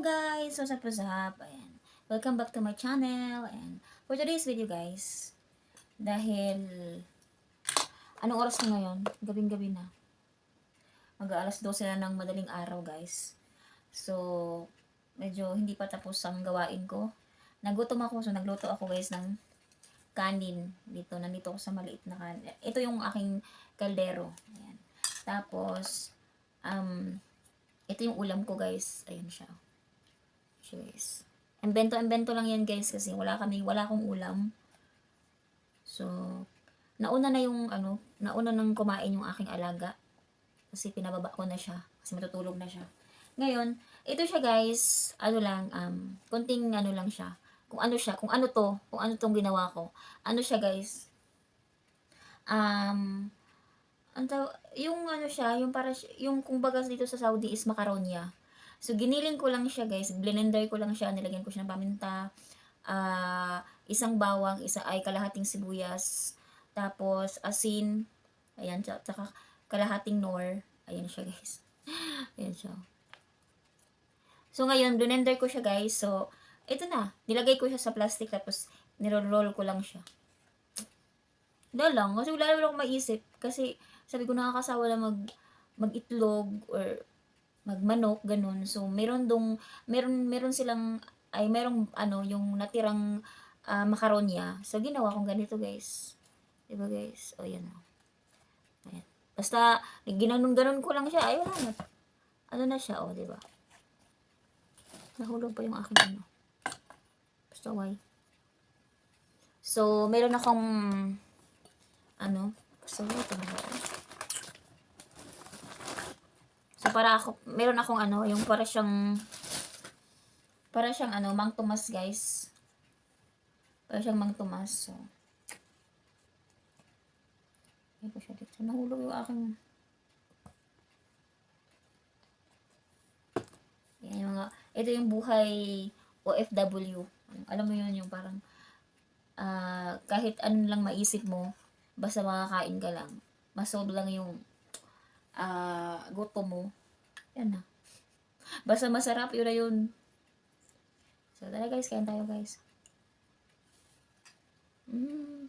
guys! What's up, what's up? Ayan. Welcome back to my channel. And for today's video guys, dahil anong oras na ngayon? Gabing-gabi na. Mag-aalas 12 na ng madaling araw guys. So, medyo hindi pa tapos ang gawain ko. Nagutom ako, so nagluto ako guys ng kanin. Dito, nandito ako sa maliit na kanin. Ito yung aking kaldero. Ayan. Tapos, um, ito yung ulam ko guys. Ayun siya. Siya guys. Invento-invento lang yan guys kasi wala kami, wala akong ulam. So, nauna na yung ano, nauna nang kumain yung aking alaga. Kasi pinababa ko na siya. Kasi matutulog na siya. Ngayon, ito siya guys, ano lang, um, konting ano lang siya. Kung ano siya, kung ano to, kung ano tong ginawa ko. Ano siya guys, um, ang taw- yung ano siya, yung para yung kung baga dito sa Saudi is macaronia. So giniling ko lang siya guys, blender ko lang siya, nilagyan ko siya ng paminta, ah isang bawang, isa ay kalahating sibuyas, tapos asin, ayan, tsaka, kalahating nor, ayan siya guys. ayan siya. So ngayon, blender ko siya guys, so ito na, nilagay ko siya sa plastic tapos nirol-roll ko lang siya. Wala lang, kasi wala lang akong maisip. Kasi sabi ko nakakasawa na mag mag-itlog or magmanok, ganun. So, meron dong, meron, meron silang, ay merong, ano, yung natirang ah, makaronya. So, ginawa kong ganito, guys. Diba, guys? O, yan o. Ayan. Basta, ginanon-ganon ko lang siya. Ayun na. Ano na siya, o, diba? Nahulog pa yung aking ano. Basta, why? So, meron akong, ano, basta, ano ba? So, para ako, meron akong ano, yung para siyang, para siyang ano, Mang Tomas, guys. Para siyang Mang Tomas. So, Ay ko siya dito. Nahulog yung aking, yan yung mga, ito yung buhay OFW. Alam mo yun, yung parang, ah, kahit ano lang maisip mo, basta makakain ka lang. Masolve lang yung ah gutom mo. Yan na. Basta masarap, yun na yun. So, tara guys, kain tayo guys. Mm.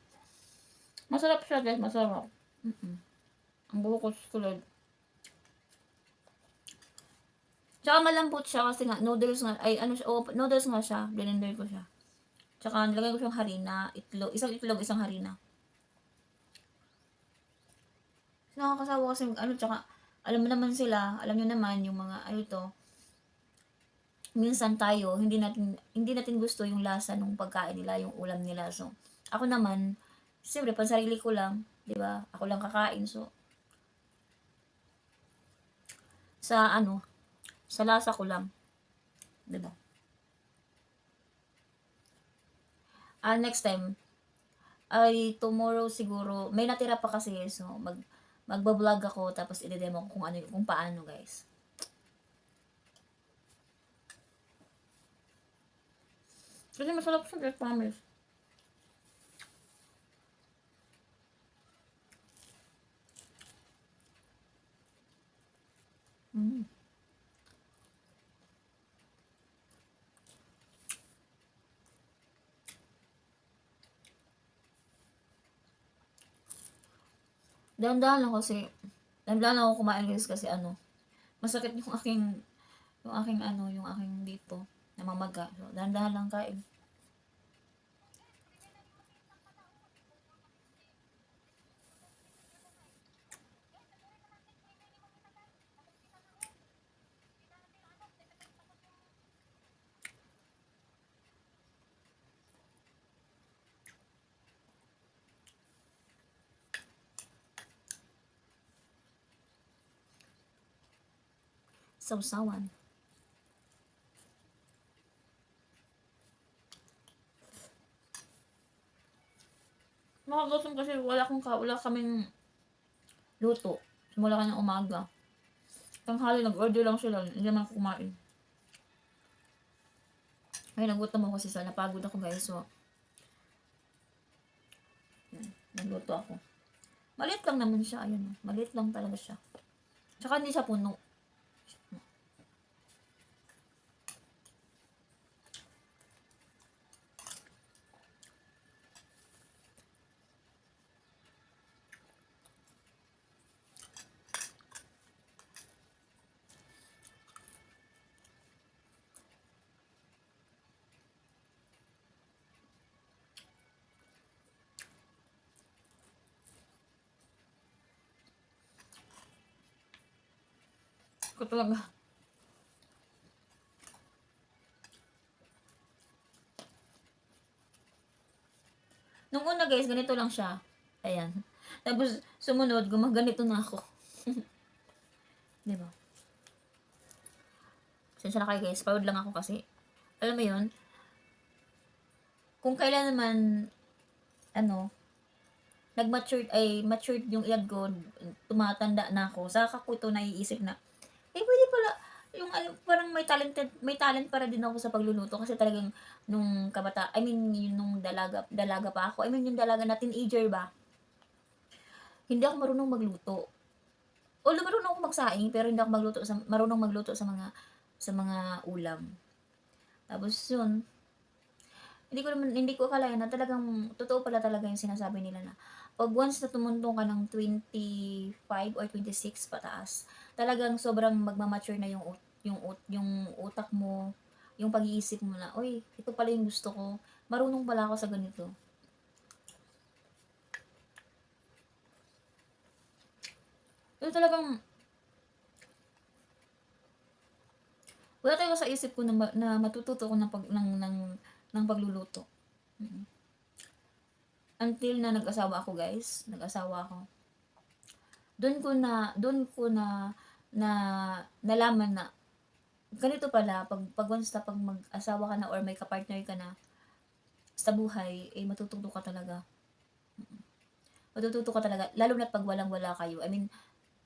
Masarap siya guys, masarap. Mm-mm. Ang buhok ko susunod. Tsaka malambot siya kasi nga, noodles nga, ay ano siya, oh, noodles nga siya, blender ko siya. Tsaka nilagay ko siyang harina, itlog, isang itlog, isang harina. Nakakasawa kasi ano, tsaka, alam mo naman sila, alam nyo naman yung mga, ano to, minsan tayo, hindi natin, hindi natin gusto yung lasa ng pagkain nila, yung ulam nila. So, ako naman, siyempre, pansarili ko lang, di ba? Ako lang kakain, so, sa ano, sa lasa ko lang. Di ba? Ah, next time, ay tomorrow siguro, may natira pa kasi, so, mag, magbablog ako tapos i-demo ko kung ano kung paano guys. Kasi masarap siya guys, promise. Mm. Dahan-dahan lang kasi, dahan-dahan ako kumain guys kasi ano, masakit yung aking, yung aking ano, yung aking dito, namamaga. So, dahan-dahan lang kain. Sausawan. Nakagasan kasi wala akong ka, wala kaming luto. Simula ka ng umaga. Tanghali, nag-order lang sila. Hindi naman ako kumain. Ay, nagutom ako kasi sa napagod ako guys. So, nagluto ako. Maliit lang naman siya. Ayun, maliit lang talaga siya. Tsaka hindi siya puno. Ko talaga. Nung una guys, ganito lang siya. Ayan. Tapos, sumunod, gumaganito na ako. Di ba? Sensya na kayo guys, proud lang ako kasi. Alam mo yun, kung kailan naman, ano, nag-matured, ay, matured yung edad ko, tumatanda na ako, saka ko ito naiisip na, eh, pwede pala, yung alam, parang may talented, may talent para din ako sa pagluluto kasi talagang nung kabata, I mean, yung nung dalaga, dalaga pa ako, I mean, yung dalaga na teenager ba, hindi ako marunong magluto. Although marunong ako magsaing, pero hindi ako magluto sa, marunong magluto sa mga, sa mga ulam. Tapos yun, hindi ko naman, hindi ko akalain na talagang, totoo pala talaga yung sinasabi nila na, pag once na tumuntong ka ng 25 or 26 pataas, talagang sobrang magmamature na yung, yung, yung utak mo, yung pag-iisip mo na, oy, ito pala yung gusto ko, marunong pala ako sa ganito. Ito talagang, wala talaga sa isip ko na, na matututo ko ng, pag, ng, ng, ng pagluluto. Mm. Until na nag-asawa ako, guys. Nag-asawa ako. Doon ko na, doon ko na, na, nalaman na, ganito pala, pag, pag once na pag mag-asawa ka na or may kapartner ka na, sa buhay, eh, matututo ka talaga. Matututo ka talaga. Lalo na pag walang-wala kayo. I mean,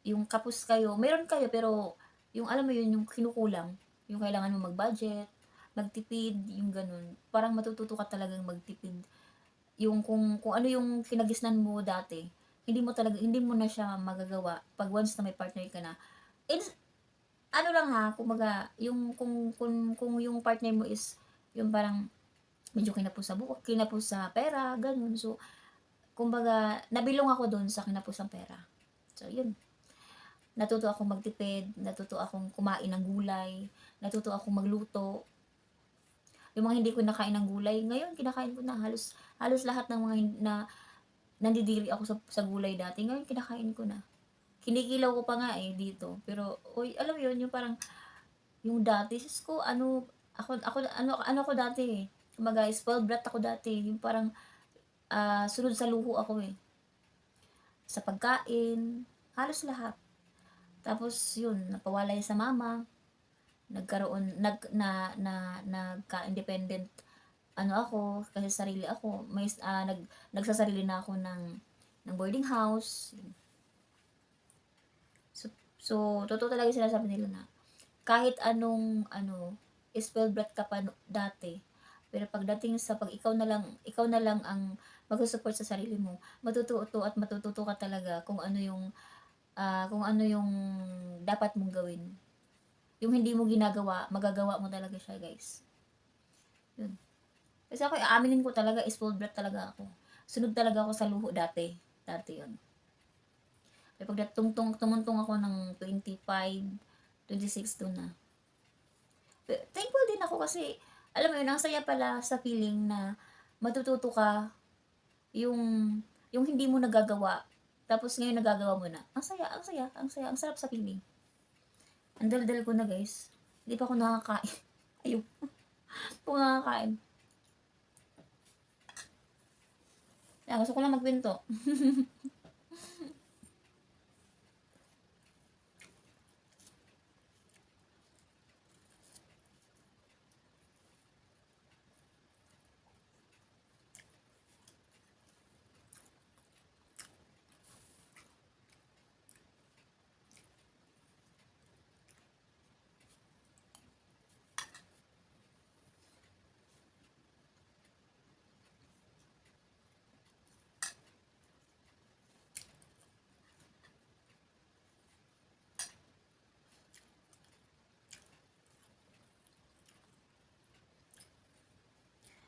yung kapos kayo, meron kayo, pero, yung alam mo yun, yung kinukulang, yung kailangan mo mag-budget, magtipid, yung ganun. Parang matututo ka talagang magtipid. Yung kung, kung ano yung kinagisnan mo dati, hindi mo talaga, hindi mo na siya magagawa pag once na may partner ka na. It's, ano lang ha, kumaga, yung, kung, kung, kung yung partner mo is, yung parang, medyo kinapos sa buhok, kinapos sa pera, ganun. So, kumbaga, nabilong ako doon sa kinapos ng pera. So, yun. Natuto akong magtipid, natuto akong kumain ng gulay, natuto akong magluto. Yung mga hindi ko nakain ng gulay, ngayon kinakain ko na halos halos lahat ng mga na nandidiri ako sa, sa gulay dati, ngayon kinakain ko na. Kinikilaw ko pa nga eh dito. Pero oy, alam yun, yung parang yung dati, sis ko ano ako ako ano ano ako dati eh. Kumaga, spoiled brat ako dati. Yung parang ah, sunod sa luho ako eh. Sa pagkain, halos lahat. Tapos yun, napawalay sa mama. Nagkaroon nag na na nagka-independent ano ako kasi sarili ako. May ah, nag nagsasarili na ako ng ng boarding house. So, so totoo talaga yung sinasabi nila na kahit anong ano spell brat ka pa dati pero pagdating sa pag ikaw na lang ikaw na lang ang magsusupport sa sarili mo matututo at matututo ka talaga kung ano yung ah, kung ano yung dapat mong gawin. Yung hindi mo ginagawa, magagawa mo talaga siya, guys. Yun. Kasi ako, aaminin ko talaga, spoiled brat talaga ako. Sunod talaga ako sa luho dati. Dati yun. Pero pag tungtong, tumuntong ako ng 25, 26 doon na. Pero thankful din ako kasi, alam mo yun, ang saya pala sa feeling na matututo ka yung, yung hindi mo nagagawa tapos ngayon nagagawa mo na. Ang saya, ang saya, ang saya, ang sarap sa feeling. Ang dal-dal ko na guys. Hindi pa ako nakakain. Ayun. Hindi pa ako nakakain. Kaya gusto ko lang magpinto.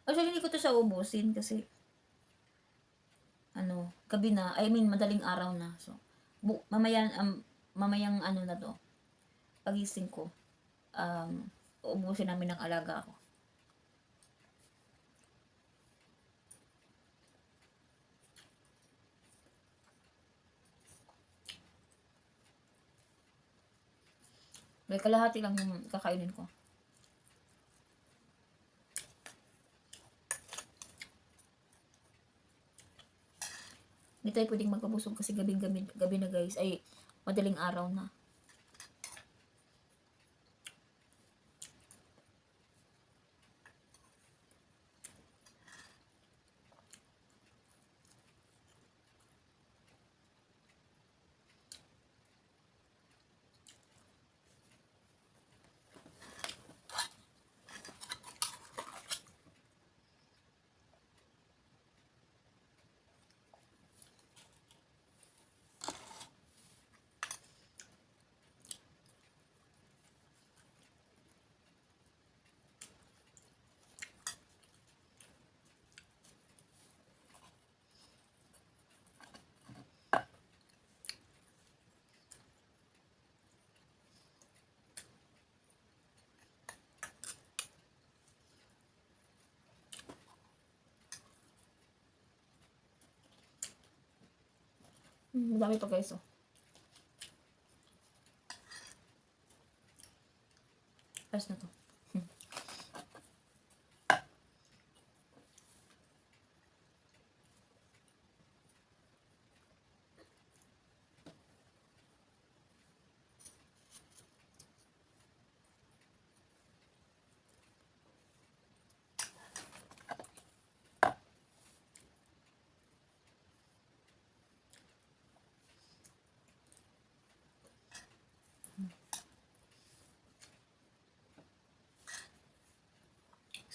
Actually, hindi ko to siya ubusin kasi ano, gabi na, I mean, madaling araw na. So, bu mamaya, um, mamayang ano na to, pagising ko, um, uubusin namin ng alaga ko. May kalahati lang yung kakainin ko. Hindi tayo pwedeng magpabusog kasi gabing gabi, gabi na guys. Ay, madaling araw na. Madami pa guys oh. Ayos na to.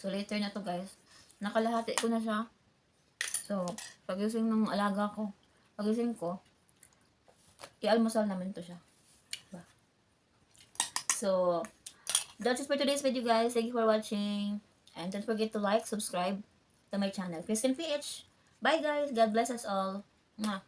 So, later na to guys. Nakalahati ko na siya. So, pagising ng alaga ko, pagising ko, i-almusal namin to siya. Diba? So, that's it for today's video guys. Thank you for watching. And don't forget to like, subscribe to my channel, Kristen PH. Bye guys. God bless us all. Mwah.